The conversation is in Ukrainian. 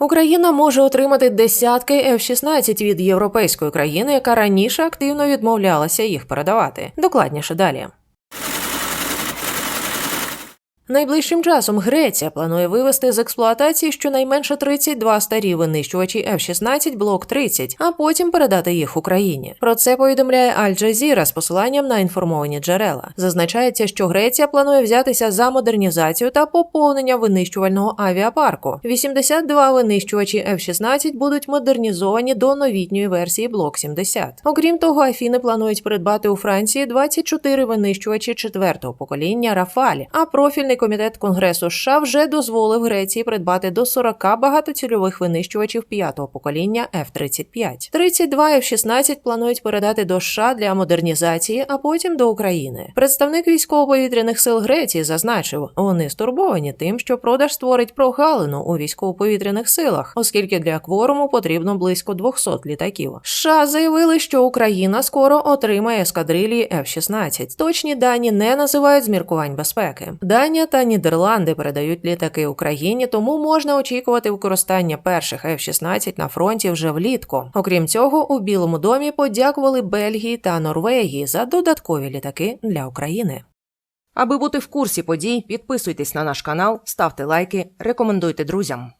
Україна може отримати десятки F-16 від європейської країни, яка раніше активно відмовлялася їх передавати. Докладніше далі. Найближчим часом Греція планує вивести з експлуатації щонайменше 32 старі винищувачі F-16 блок 30, а потім передати їх Україні. Про це повідомляє Аль Джазіра з посиланням на інформовані джерела. Зазначається, що Греція планує взятися за модернізацію та поповнення винищувального авіапарку. 82 винищувачі F-16 будуть модернізовані до новітньої версії блок 70. Окрім того, Афіни планують придбати у Франції 24 винищувачі четвертого покоління Рафалі, а профільний комітет Конгресу США вже дозволив Греції придбати до 40 багатоцільових винищувачів п'ятого покоління F-35. 32 F-16 планують передати до США для модернізації, а потім до України. Представник військово-повітряних сил Греції зазначив, вони стурбовані тим, що продаж створить прогалину у військово-повітряних силах, оскільки для кворуму потрібно близько 200 літаків. США заявили, що Україна скоро отримає ескадрилії F-16. Точні дані не називають з міркувань безпеки. Данія та Нідерланди передають літаки Україні, тому можна очікувати використання перших F-16 на фронті вже влітку. Окрім цього, у Білому домі подякували Бельгії та Норвегії за додаткові літаки для України. Аби бути в курсі подій, підписуйтесь на наш канал, ставте лайки, рекомендуйте друзям.